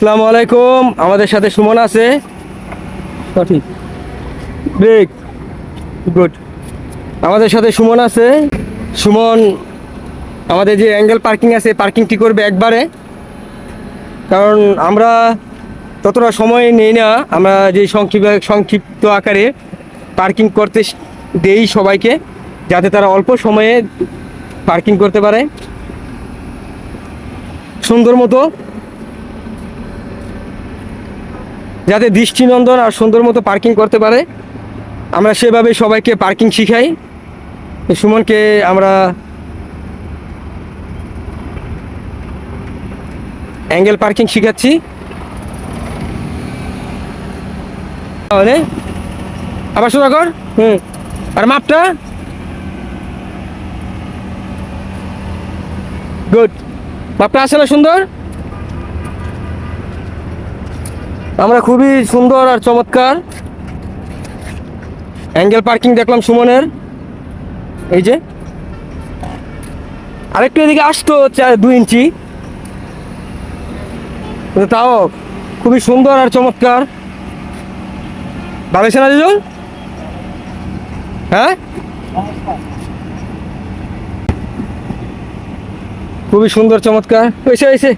আসসালামু আলাইকুম। আমাদের সাথে সুমন আছে। সঠিক। Break good. আমাদের সাথে সুমন আছে। সুমন আমাদের যে অ্যাঙ্গেল পার্কিং আছে পার্কিংটি করবে একবারে? কারণ আমরা ততটা সময় নেই না। আমরা যে সংক্ষিপ্ত সংক্ষিপ্ত আকারে পার্কিং করতে দেই সবাইকে যাতে তারা অল্প সময়ে পার্কিং করতে পারে। সুন্দর মতো যাতে দৃষ্টিনন্দন আর সুন্দর মতো পার্কিং করতে পারে। আমরা সেভাবে সবাইকে পার্কিং শিখাই। সুমনকে আমরা অ্যাঙ্গেল পার্কিং শিখাচ্ছি। তাহলে, আবার সোজা কর। হুম, আর মাপটা? গুড মাপটা আসে না সুন্দর? আমরা খুবই সুন্দর আর চমৎকার অ্যাঙ্গেল পার্কিং দেখলাম সুমনের। এই যে। আরেকটু এদিকে আসতো দুই ইঞ্চি। তাও খুবই সুন্দর আর চমৎকার। ভাবেছে না দুজন হ্যাঁ? খুবই সুন্দর, চমৎকার। হয়েছে হয়েছে